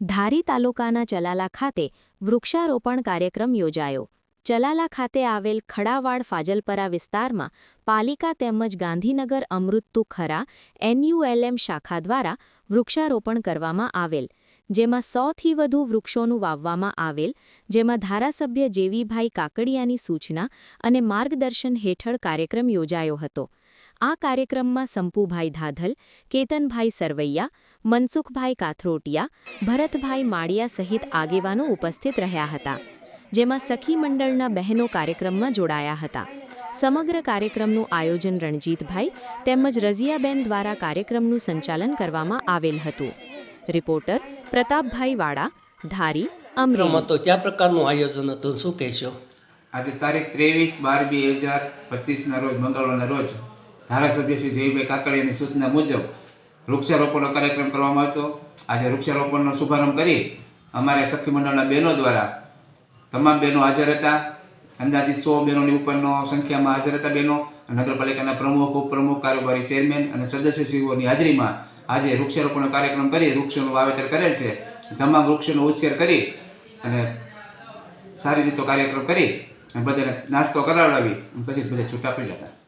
ધારી તાલુકાના ચલાલા ખાતે વૃક્ષારોપણ કાર્યક્રમ યોજાયો. ચલાલા ખાતે આવેલ ખડાવાડ ફાજલપરા વિસ્તારમાં પાલિકા તેમજ ગાંધીનગર અમૃતતુ ખરા એનયુએલએમ શાખા દ્વારા વૃક્ષારોપણ કરવામાં આવેલ, જેમાં સોથી વધુ વૃક્ષોનું વાવવામાં આવેલ, જેમાં ધારાસભ્ય જેવીભાઈ કાકડિયાની સૂચના અને માર્ગદર્શન હેઠળ કાર્યક્રમ યોજાયો હતો. આ કાર્યક્રમમાં સંપુભાઈ ધાધલ કેતનભાઈ સરવૈયા મનસુખભાઈ કાથરોટિયા ભરતભાઈ માળિયા સહિત આગેવાનો ઉપસ્થિત રહ્યા હતા જેમાં સખી મંડળના બહેનો કાર્યક્રમમાં જોડાયા હતા. સમગ્ર કાર્યક્રમનું આયોજન રણજીતભાઈ તેમજ રઝિયાબેન દ્વારા કાર્યક્રમનું સંચાલન કરવામાં આવેલ હતું. રિપોર્ટર પ્રતાપભાઈ વાડા ધારી અમરેલી. કયા પ્રકારનું આયોજન હતું? શું કહેશો? આજે તારીખ ત્રેવીસ બાર બે હજાર પચીસના રોજ મંગળવારના રોજ ધારાસભ્ય શ્રી જયભાઈ કાકડિયાની સૂચના મુજબ વૃક્ષારોપણનો કાર્યક્રમ કરવામાં હતો. આજે વૃક્ષારોપણનો શુભારંભ કરી અમારા સખી મંડળના બહેનો દ્વારા તમામ બહેનો હાજર હતા. અંદાજી સો બહેનોની ઉપરનો સંખ્યામાં હાજર હતા બહેનો. નગરપાલિકાના પ્રમુખ, ઉપપ્રમુખ, કારોબારી ચેરમેન અને સદસ્યશ્રીઓની હાજરીમાં આજે વૃક્ષારોપણનો કાર્યક્રમ કરી વૃક્ષોનું વાવેતર કરેલ છે. તમામ વૃક્ષોનો ઉછેર કરી અને સારી રીતનો કાર્યક્રમ કરી અને બધાને નાસ્તો કરાવડાવી પછી બધા છૂટા પડ્યા હતા.